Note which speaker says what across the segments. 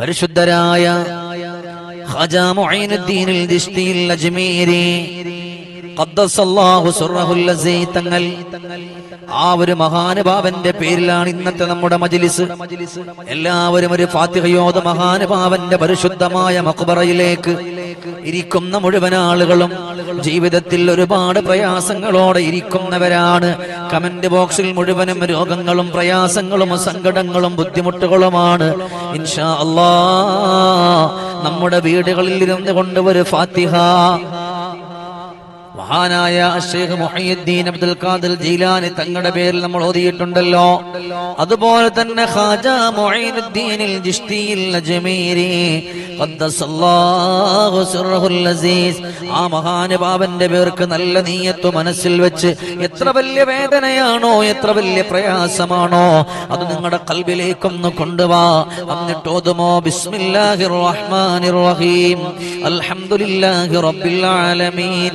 Speaker 1: പരിശുദ്ധരായ തങ്ങൾ ആ ഒരു മഹാനുഭാവന്റെ പേരിലാണ് ഇന്നത്തെ നമ്മുടെ മജിലിസ്. എല്ലാവരും ഒരു ഫാത്തിഹയോധ മഹാനുഭാവന്റെ പരിശുദ്ധമായ മക്ബറയിലേക്ക് ഇരിക്കുന്ന മുഴുവൻ ആളുകളും ജീവിതത്തിൽ ഒരുപാട് പ്രയാസങ്ങളോടെ ഇരിക്കുന്നവരാണ്. കമന്റ് ബോക്സിൽ മുഴുവനും രോഗങ്ങളും പ്രയാസങ്ങളും സങ്കടങ്ങളും ബുദ്ധിമുട്ടുകളുമാണ്. ഇൻഷാ അല്ലാ നമ്മുടെ വീടുകളിൽ ഇരുന്ന് കൊണ്ട് ഒരു ഫാത്തിഹ മഹാനായ Sheikh Muhyiddin Abdul Qadir Jilani തങ്ങളുടെ പേരിൽ നമ്മൾ ഓതിയിട്ടുണ്ടല്ലോ. അതുപോലെ തന്നെ ഖാജ മുഹയ്യുദ്ദീനിൽ ജിഷ്തിയിൽ അജ്മീരി ഖദ്ദസല്ലാഹു സിർഹുൽ അസീസ്. ആ മഹാനുഭാവന്റെ പേർക്ക് നല്ല നീയത്ത് മനസ്സിൽ വെച്ച് എത്ര വലിയ വേദനയാണോ എത്ര വലിയ പ്രയാസമാണോ അത് നിങ്ങളുടെ കൽബിലേക്കൊന്ന് കൊണ്ടുവാ. എന്നിട്ട് ഓതുമോ ബിസ്മില്ലാഹിർ റഹ്മാനിർ റഹീം. അൽഹംദുലില്ലാഹി റബ്ബിൽ ആലമീൻ.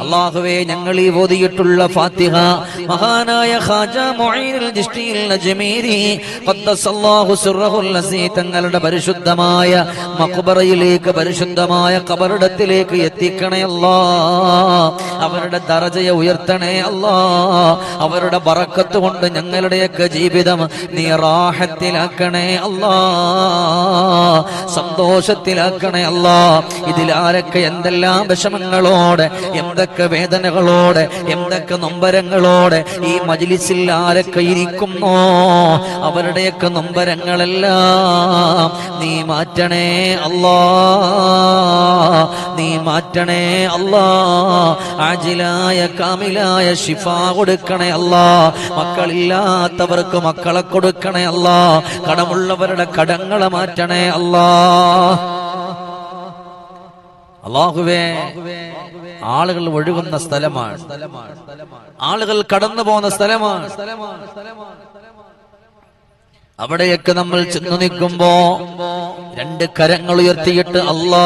Speaker 1: അള്ളാഹുവേ ഞങ്ങൾ ഈ ഓതിയിട്ടുള്ള ഫാത്തിഹ മഹാനായ ഖാജ മുഈനുൽ തങ്ങളുടെ പരിശുദ്ധമായ മഖ്ബറയിലേക്ക് പരിശുദ്ധമായ ഖബറിടത്തിലേക്ക് എത്തിക്കണേ അല്ലാ. അവരുടെ ദറജയെ ഉയർത്തണേ അല്ലാ. അവരുടെ ബറക്കത്ത് കൊണ്ട് ഞങ്ങളുടെയൊക്കെ ജീവിതം നീ റാഹത്തിലാക്കണേ അല്ലാ. സന്തോഷത്തിലാക്കണേ അല്ലാ. ഇതിലാരൊക്കെ എന്തെല്ലാം വിഷമങ്ങളോടെ എന്തൊക്കെ വേദനകളോടെ എന്തൊക്കെ നൊമ്പരങ്ങളോടെ ഈ മജിലിസിൽ ആരൊക്കെ ഇരിക്കുന്നോ? അവരുടെയൊക്കെ നൊമ്പരങ്ങളെല്ലാം നീ മാറ്റണേ അല്ലാ. നീ മാറ്റണേ അല്ലാ. ആജിലായ കാമിലായ ഷിഫ കൊടുക്കണേ അല്ലാ. മക്കളില്ലാത്തവർക്ക് മക്കളെ കൊടുക്കണേ അല്ലാ. കടമുള്ളവരുടെ കടങ്ങളെ മാറ്റണേ അല്ലാ. അള്ളാഹുവേ ആളുകൾ ഒഴുകുന്ന സ്ഥലമാണ്. ആളുകൾ കടന്നു പോകുന്ന സ്ഥലമാണ്. അവിടെയൊക്കെ നമ്മൾ ചെന്നു നിൽക്കുമ്പോ രണ്ട് കരങ്ങൾ ഉയർത്തിയിട്ട് അല്ലാ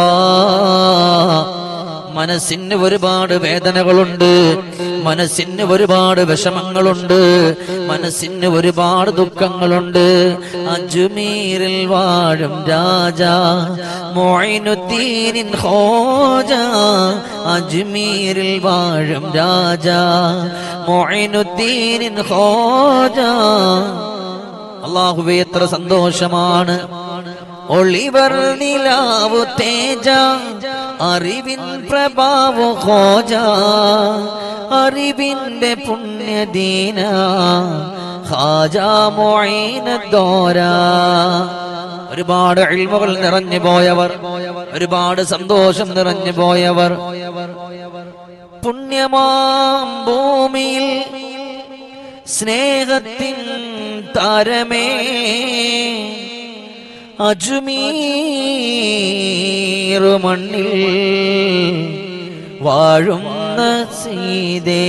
Speaker 1: മനസ്സിന് ഒരുപാട് വേദനകളുണ്ട്. മനസ്സിന് ഒരുപാട് വിഷമങ്ങളുണ്ട്. മനസ്സിന് ഒരുപാട് ദുഃഖങ്ങളുണ്ട്. അജ്മീരിൽ വാഴും രാജാ മൊയിനുദ്ദീനിൻ ഹോജ അജ്മീരിൽ വാഴും രാജാ മൊയിനുദ്ദീനിൻ ഹോജ അള്ളാഹുവേ എത്ര സന്തോഷമാണ്. ഒളിവർ നിലാവു തേജ. അറിവിൻ പ്രഭാവോ ഹോജ അറിവിന്റെ പുണ്യദീന ഹാജ മൊയ്നദോര ഒരുപാട് അഴിമകൾ നിറഞ്ഞു പോയവർ ഒരുപാട് സന്തോഷം നിറഞ്ഞു പോയവർ. പുണ്യമാം ഭൂമിയിൽ സ്നേഹത്തിൻ താരമേ. അജുമീറു മണ്ണിൽ വാഴുന്ന സീതേ.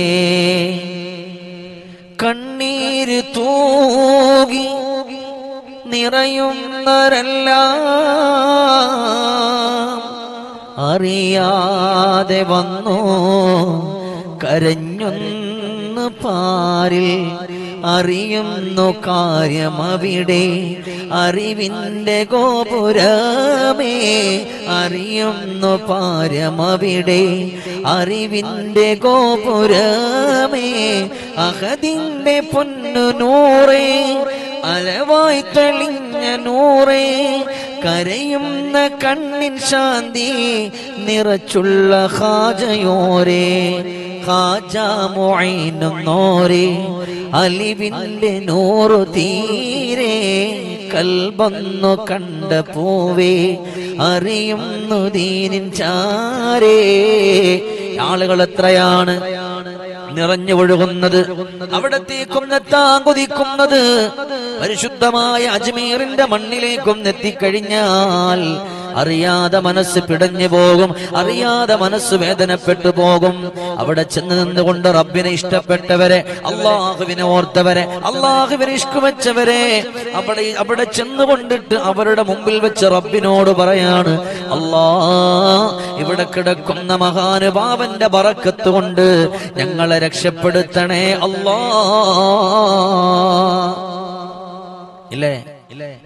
Speaker 1: കണ്ണീര് തൂകി നിറയുന്നവരെല്ലാം അറിയാതെ വന്നു കരഞ്ഞൊന്ന് പാരിൽ അറിയുന്നു കാര്യമവിടെ അറിവിന്റെ ഗോപുരമേ അറിയുന്നു പാരമവിടെ അറിവിന്റെ ഗോപുരമേ അഹതിന്റെ പൊന്നു നൂറേ അലവായി തെളിഞ്ഞ നൂറേ കരയുന്ന കണ്ണിൻ ശാന്തി നിറച്ചുള്ള ഹാജയോരേ ഹാജാമോയിന്നോരേ അലിവിന്റെ നൂറു തീരെ കൽബന്നു കണ്ട പൂവേ അറിയുന്നു ദീനിൻ ചാരേ. ആളുകൾ എത്രയാണ് നിറഞ്ഞു ഒഴുകുന്നത്? അവിടത്തേക്കും എത്താൻ കൊതിക്കുന്നത്. പരിശുദ്ധമായ അജ്മീറിന്റെ മണ്ണിലേക്കും എത്തിക്കഴിഞ്ഞാൽ അറിയാതെ മനസ്സ് പിടഞ്ഞു പോകും അറിയാതെ മനസ്സ് വേദനപ്പെട്ടു പോകും. അവിടെ ചെന്ന് നിന്നുകൊണ്ട് റബ്ബിനെ ഇഷ്ടപ്പെട്ടവരെ അള്ളാഹുവിനെ ഓർത്തവരെ അള്ളാഹുവിനെ ഇഷ്കുവച്ചവരെ അവിടെ അവിടെ ചെന്ന് കൊണ്ടിട്ട് അവരുടെ മുമ്പിൽ വെച്ച് റബ്ബിനോട് പറയാണ് അള്ളാ ഇവിടെ കിടക്കുന്ന മഹാനുഭാവന്റെ പറക്കത്ത് കൊണ്ട് ഞങ്ങളെ രക്ഷപ്പെടുത്തണേ അല്ലാ.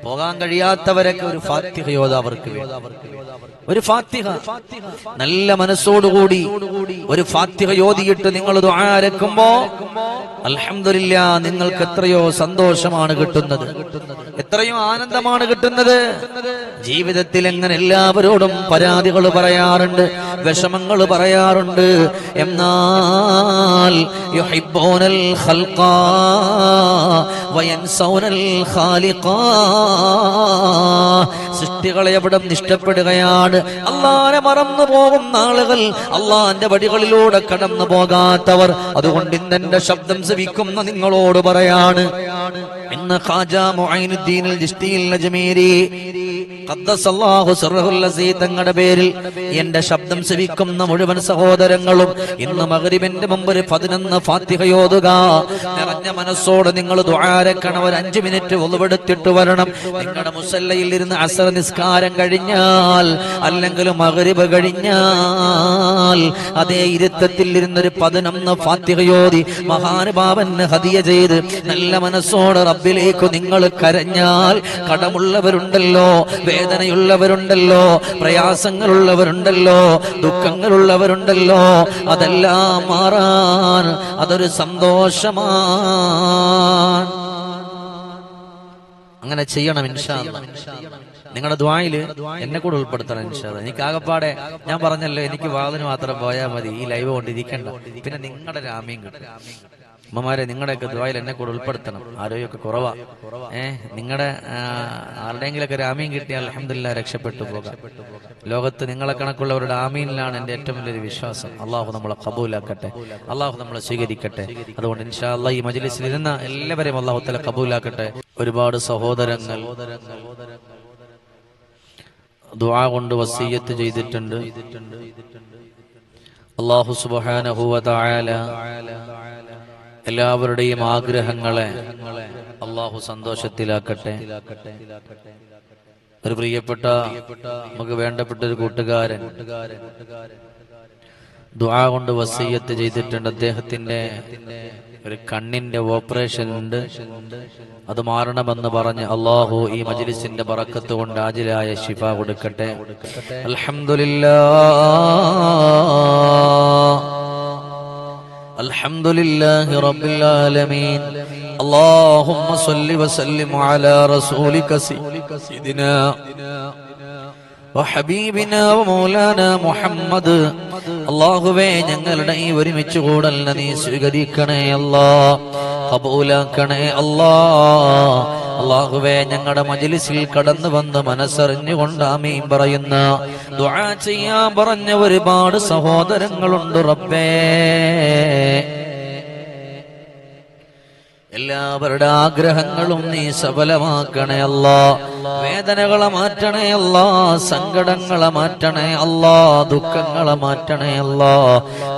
Speaker 1: പോകാൻ കഴിയാത്തവരൊക്കെ ഒരു ഫാത്തിഹയോധ അവർക്ക് വേണ്ടി. ഒരു ഫാത്തിഹ. നല്ല മനസ്സോടുകൂടി ഒരു ഫാത്തിഹ യോതിയിട്ട് നിങ്ങൾ ആരക്കുമ്പോ അലഹമില്ല നിങ്ങൾക്ക് എത്രയോ സന്തോഷമാണ് കിട്ടുന്നത്. എത്രയോ ആനന്ദമാണ് കിട്ടുന്നത്. ജീവിതത്തിൽ എങ്ങനെ എല്ലാവരോടും പരാതികൾ പറയാറുണ്ട് വിഷമങ്ങൾ പറയാറുണ്ട്. എന്നാൽ സൃഷ്ടികളെ എവിടെ ഇഷ്ടപ്പെടുകയാണ് അള്ളാനെ മറന്നു പോകുന്ന ആളുകൾ അള്ളാന്റെ വഴികളിലൂടെ കടന്നു പോകാത്തവർ. അതുകൊണ്ട് ഇന്ന് ശബ്ദം ശ്രവിക്കുന്ന നിങ്ങളോട് പറയാണ്. ഇന്ന് ഖാജ തങ്ങളുടെ പേരിൽ എന്റെ ശബ്ദം ശ്രവിക്കുന്ന മുഴുവൻ സഹോദരങ്ങളും ഇന്ന് മഗ്രിബിന്റെ മുമ്പ് ഒരു പതിനൊന്ന് ഫാത്തിഹ ഓതുക നിറഞ്ഞ മനസ്സോടെ നിങ്ങൾ ദ്വാരക്കണം ഒരു അഞ്ചു മിനിറ്റ് ഒളിവെടുത്തിട്ട് വരണം. നിങ്ങളുടെ മുസല്ലയിൽ ഇരുന്ന് അസർ നിസ്കാരം കഴിഞ്ഞാൽ അല്ലെങ്കിൽ മകരിവ് കഴിഞ്ഞാൽ അതേ ഇരുത്തത്തിൽ ഇരുന്നൊരു പതിനൊന്ന് ഫാത്തികയോതി മഹാനുഭാവന് ഹതിയ ചെയ്ത് നല്ല മനസ്സോടെ റബ്ബിലേക്ക് നിങ്ങൾ കരഞ്ഞാൽ കടമുള്ളവരുണ്ടല്ലോ വേദനയുള്ളവരുണ്ടല്ലോ പ്രയാസങ്ങളുള്ളവരുണ്ടല്ലോ ദുഃഖങ്ങളുള്ളവരുണ്ടല്ലോ അതെല്ലാം മാറാൻ അതൊരു സന്തോഷമാണ് അങ്ങനെ ചെയ്യണം ഇൻഷാ. നിങ്ങളുടെ ദ്വായിൽ എന്നെ കൂടെ ഉൾപ്പെടുത്തണം ഇൻഷാ അല്ലാ. എനിക്ക് ആകപ്പാടെ ഞാൻ പറഞ്ഞല്ലോ എനിക്ക് വാതിന് മാത്രം പോയാൽ മതി ഈ ലൈവ് കൊണ്ടിരിക്കണ്ട പിന്നെ നിങ്ങളുടെ രാമ്യം കിട്ടും. അമ്മമാരെ നിങ്ങളുടെയൊക്കെ ദ്വായിൽ എന്നെ കൂടെ ഉൾപ്പെടുത്തണം. ആരോഗ്യമൊക്കെ കുറവാ. ഏഹ് നിങ്ങളുടെ ആരുടെയെങ്കിലൊക്കെ രാമീൻ കിട്ടിയാൽ അലഹമില്ല രക്ഷപ്പെട്ടു പോകാം. ലോകത്ത് നിങ്ങളെ കണക്കുള്ളവരുടെ ആമീനിലാണ് എന്റെ ഏറ്റവും വലിയൊരു വിശ്വാസം. അള്ളാഹു നമ്മളെ കബൂലാക്കട്ടെ. അള്ളാഹു നമ്മളെ സ്വീകരിക്കട്ടെ. അതുകൊണ്ട് ഇൻഷാ ഈ മജ്ലിസിൽ ഇരുന്ന എല്ലാവരെയും അള്ളാഹു തല കബൂലാക്കട്ടെ. ഒരുപാട് സഹോദരങ്ങൾ ദുആ കൊണ്ട് വസീയത്ത് ചെയ്തിട്ടുണ്ട്. അള്ളാഹു തആല എല്ലാവരുടെയും ആഗ്രഹങ്ങളെ അള്ളാഹു സന്തോഷത്തിലാക്കട്ടെ. ഒരു പ്രിയപ്പെട്ട നമുക്ക് വേണ്ടപ്പെട്ട ഒരു കൂട്ടുകാരൻ ദുആ കൊണ്ട് വസീയത്ത് ചെയ്തിട്ടുണ്ട്. അദ്ദേഹത്തിന്റെ ഒരു കണ്ണിന്റെ ഓപ്പറേഷൻ ഉണ്ട് അത് മാറണമെന്ന് പറഞ്ഞ് അള്ളാഹു ഈ മജ്ലിസിന്റെ ബറക്കത്ത് കൊണ്ട് ആജിലായ ശിഫ കൊടുക്കട്ടെ അൽഹംദുലില്ലാ الحمد لله رب العالمين اللهم صل وسلم على رسولك سيدنا وحبيبنا ومولانا മുഹമ്മദ്. അള്ളാഹുവേ ഞങ്ങളുടെ ഈ ഒരുമിച്ച് കൂടല്ല നീ സ്വീകരിക്കണേ അല്ലാ. കബൂലാക്കണേ അല്ലാ. അള്ളാഹുവേ ഞങ്ങളുടെ മജിലിസിൽ കടന്നു വന്ന് മനസ്സറിഞ്ഞുകൊണ്ട് ആമീൻ പറയുന്ന ദുആ ചെയ്യാൻ പറഞ്ഞ ഒരുപാട് സഹോദരങ്ങളുണ്ട് റബ്ബേ. എല്ലാവരുടെ ആഗ്രഹങ്ങളും നീ സഫലമാക്കണേ അല്ലാ. വേദനകളെ മാറ്റണേ അല്ല സങ്കടങ്ങളെ മാറ്റണേ അല്ല ദുഃഖങ്ങളെ മാറ്റണേ അല്ല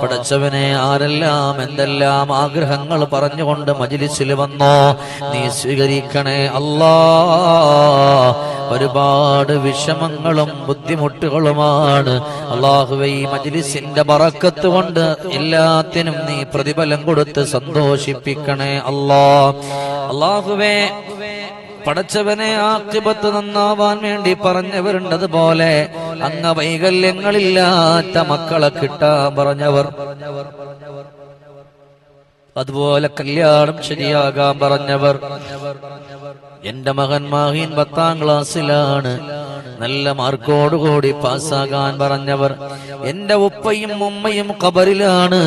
Speaker 1: പടച്ചവനെ ആരെല്ലാം എന്തെല്ലാം ആഗ്രഹങ്ങൾ പറഞ്ഞുകൊണ്ട് മജിലിസിൽ വന്നോ നീ സ്വീകരിക്കണേ അല്ലാ ഒരുപാട് വിഷമങ്ങളും ബുദ്ധിമുട്ടുകളുമാണ് അള്ളാഹുവെ ഈ മജ്ലിസിന്റെ പറക്കത്ത് കൊണ്ട് എല്ലാത്തിനും നീ പ്രതിഫലം കൊടുത്ത് സന്തോഷിപ്പിക്കണേ അല്ലാ അള്ളാഹുവേ പടച്ചവനെ ആക്കിപത്ത് നന്നാവാൻ വേണ്ടി പറഞ്ഞവരുണ്ടതുപോലെ അങ്ങ വൈകല്യങ്ങളില്ലാത്ത മക്കളെ കിട്ടാൻ പറഞ്ഞവർ. അതുപോലെ കല്യാണം ശരിയാകാൻ പറഞ്ഞവർ. എന്റെ മകൻ മാഹീൻ പത്താം ക്ലാസ്സിലാണ്. നല്ല മാർക്കോടുകൂടി പാസ്സാകാൻ പറഞ്ഞവർ. എന്റെ ഉപ്പയും ഉമ്മയും കബറിലാണ്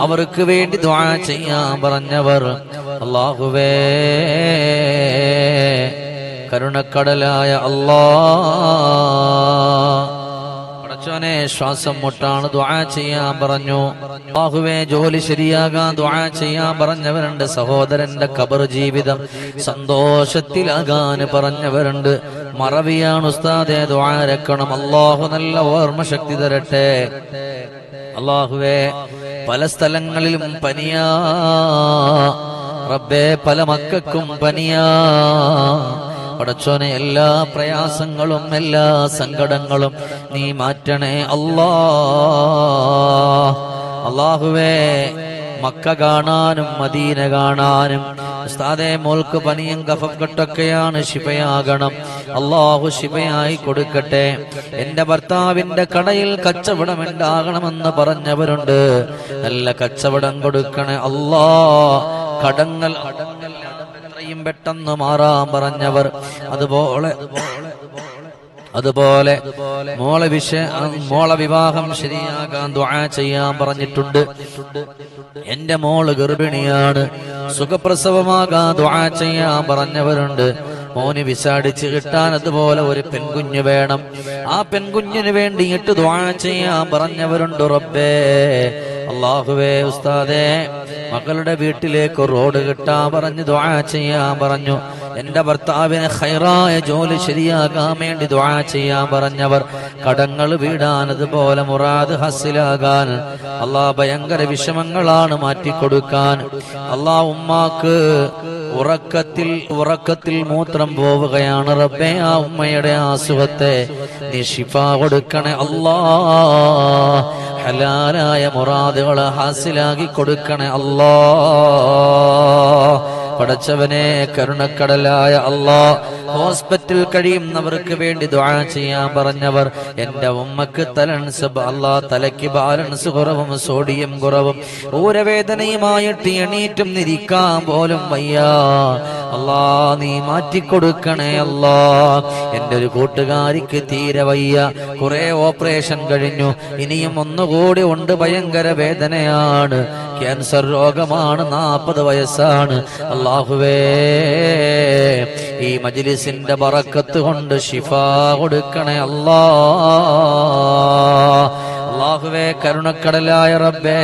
Speaker 1: അവർക്ക് വേണ്ടി ദ്വാ ചെയ്യാൻ പറഞ്ഞവർ. അള്ളാഹുവേ കരുണക്കടലായ അല്ലാ പടച്ചോനെ ശ്വാസം മുട്ടാണ് ദ്വാ ചെയ്യാൻ പറഞ്ഞു. ബാഹുവേ ജോലി ശരിയാകാൻ ദ്വാ ചെയ്യാൻ പറഞ്ഞവരുണ്ട്. സഹോദരന്റെ കബർ ജീവിതം സന്തോഷത്തിലാകാൻ പറഞ്ഞവരുണ്ട്. മറവിയാണ് ഉസ്താദെ ദ്വാരക്കണം അള്ളാഹു നല്ല ഓർമ്മ ശക്തി തരട്ടെ. അള്ളാഹുവേ പല സ്ഥലങ്ങളിലും പനിയാ. റബ്ബേ പല മക്കൾക്കും പനിയാ. പടച്ചോനെ എല്ലാ പ്രയാസങ്ങളും എല്ലാ സങ്കടങ്ങളും നീ മാറ്റണേ അല്ലാ. അള്ളാഹുവേ മക്ക കാണാനും മദീന കാണാനും ഉസ്താദെ മോൾക്ക് പനിയും കഫം കെട്ടൊക്കെയാണ് ശിവയാകണം അള്ളാഹു ശിവയായി കൊടുക്കട്ടെ. എന്റെ ഭർത്താവിന്റെ കടയിൽ കച്ചവടം ഉണ്ടാകണമെന്ന് പറഞ്ഞവരുണ്ട്. നല്ല കച്ചവടം കൊടുക്കണേ അല്ലാ. കടങ്ങൾ എത്രയും പെട്ടെന്ന് മാറാൻ പറഞ്ഞവർ. അതുപോലെ അതുപോലെ മോളെ വിഷ മോളെ വിവാഹം ശരിയാകാൻ ദുആ ചെയ്യാൻ പറഞ്ഞിട്ടുണ്ട്. എന്റെ മോൾ ഗർഭിണിയാണ്. സുഖപ്രസവമാകാൻ ദുആ ചെയ്യാൻ പറഞ്ഞവരുണ്ട്. മോന് വിസാടിച്ച് കിട്ടാൻ അതുപോലെ ഒരു പെൺകുഞ്ഞ് വേണം. ആ പെൺകുഞ്ഞിന് വേണ്ടിയിട്ട് ദുആ ചെയ്യാൻ പറഞ്ഞവരുണ്ട് റബ്ബേ. അള്ളാഹുവേ ഉസ്താദേ മകളുടെ വീട്ടിലേക്ക് റോഡ് കിട്ടാ പറഞ്ഞു ദ്വാ ചെയ്യാൻ പറഞ്ഞു. എന്റെ ഭർത്താവിന് ഹൈറായ ജോലി ശരിയാകാൻ വേണ്ടി ദ്വാ ചെയ്യാൻ പറഞ്ഞവർ കടങ്ങൾ വീടാൻ അതുപോലെ മുറാദ് ഹസിലാകാൻ. അള്ളാ ഭയങ്കര വിഷമങ്ങളാണ് മാറ്റിക്കൊടുക്കാൻ. അള്ളാ ഉമ്മാക്ക് ഉറക്കത്തിൽ ഉറക്കത്തിൽ മൂത്രം പോവുകയാണ് റബ്ബേ ആ ഉമ്മയുടെ ആസുഖത്തെ സുഖത്തെ നീ കൊടുക്കണേ. അല്ലാ ഹലാലായ മുറാദുകളെ ഹാസിലാക്കി കൊടുക്കണേ അല്ലാ പടച്ചവനെ കരുണക്കടലായ അള്ളാ ഹോസ്പിറ്റൽ കഴിയുന്നവർക്ക് വേണ്ടി ദുആ ചെയ്യാൻ പറഞ്ഞവർ എന്റെ ഉമ്മക്ക് തലൻസ് അള്ളാ തലയ്ക്ക് ബാലൻസ് കുറവും സോഡിയം കുറവും ഊരവേദനയുമായിട്ട് എണീറ്റും നിരിക്കാൻ പോലും വയ്യ. അള്ളാ നീ മാറ്റിക്കൊടുക്കണേ അല്ലാ എന്റെ ഒരു കൂട്ടുകാരിക്ക് തീരെ വയ്യ. കുറെ ഓപ്പറേഷൻ കഴിഞ്ഞു. ഇനിയും ഒന്നുകൂടി ഉണ്ട് ഭയങ്കര വേദനയാണ്. ക്യാൻസർ രോഗമാണ് നാൽപ്പത് വയസ്സാണ്. അള്ളാഹുവേ ഈ മജിലിസിന്റെ പറക്കത്ത് കൊണ്ട് ഷിഫ കൊടുക്കണേ അല്ലാ. അള്ളാഹുവേ കരുണക്കടലായ റബ്ബേ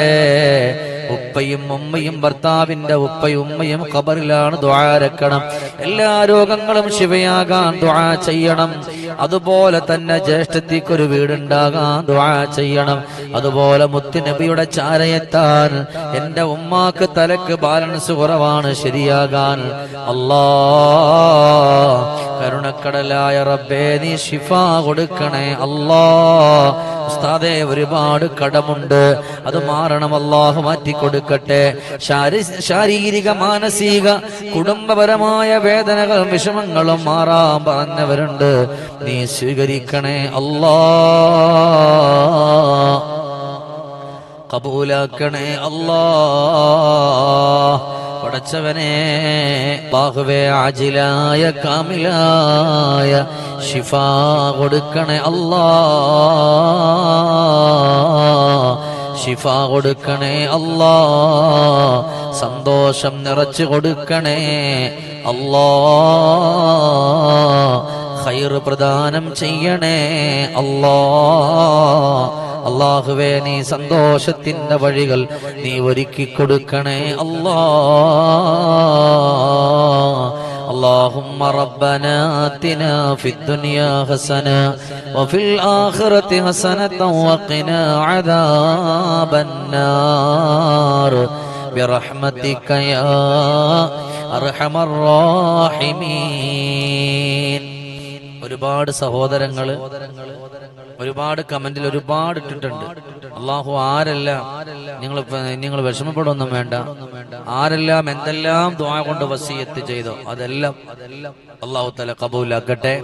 Speaker 1: ഉപ്പയും ഉമ്മയും ഭർത്താവിന്റെ ഉപ്പയും ഉമ്മയും ഖബറിലാണ് ദ്വാരക്കണം എല്ലാ രോഗങ്ങളും ശിവയാകാൻ ദ്വാ ചെയ്യണം. അതുപോലെ തന്നെ ജ്യേഷ്ഠത്തിക്കൊരു വീടുണ്ടാകാൻ ദ്വാ ചെയ്യണം. അതുപോലെ മുത്തുനബിയുടെ ചാരയെത്താൻ എന്റെ ഉമ്മാക്ക് തലക്ക് ബാലൻസ് കുറവാണ് ശരിയാകാൻ. അല്ലാ കരുണക്കടലായ റബ്ബേ നീ ഷിഫ കൊടുക്കണേ. അല്ലാ ഉസ്താദെ ഒരുപാട് കടമുണ്ട്. അത് മാറണം അള്ളാഹു മാറ്റി കൊടുക്കട്ടെ. ശാരീരിക മാനസിക കുടുംബപരമായ വേദനകളും വിഷമങ്ങളും മാറാൻ പറഞ്ഞവരുണ്ട്. നീ സ്വീകരിക്കണേ അല്ലാ. കബൂലാക്കണേ അല്ലാ. പടച്ചവനെ ബാഹുവേ ആജിലായ കാമിലായ ഷിഫ കൊടുക്കണേ അല്ലാ. ഷിഫ കൊടുക്കണേ അല്ലാ. സന്തോഷം നിറച്ചു കൊടുക്കണേ അല്ലാ. ഖൈർ പ്രദാനം ചെയ്യണേ അല്ലാ അള്ളാഹുവേ നീ സന്തോഷത്തിന്റെ വഴികൾ നീ ഒരുക്കി കൊടുക്കണേ അല്ലാ اللهم ربنا آتنا في الدنيا حسنة وفي الآخرة حسنة وقنا عذاب النار برحمتك يا أرحم الراحمين ഒരുപാട് സഹോദരങ്ങൾ ഒരുപാട് കമന്റിൽ ഒരുപാട് ഇട്ടിട്ടുണ്ട്. അള്ളാഹു ആരെല്ലാം നിങ്ങൾ നിങ്ങൾ വിഷമപ്പെടുമൊന്നും വേണ്ട. ആരെല്ലാം എന്തെല്ലാം ദ്വാ കൊണ്ട് വസീയത്ത് ചെയ്തോ അതെല്ലാം അള്ളാഹു തല കബൂലാക്കട്ടെ.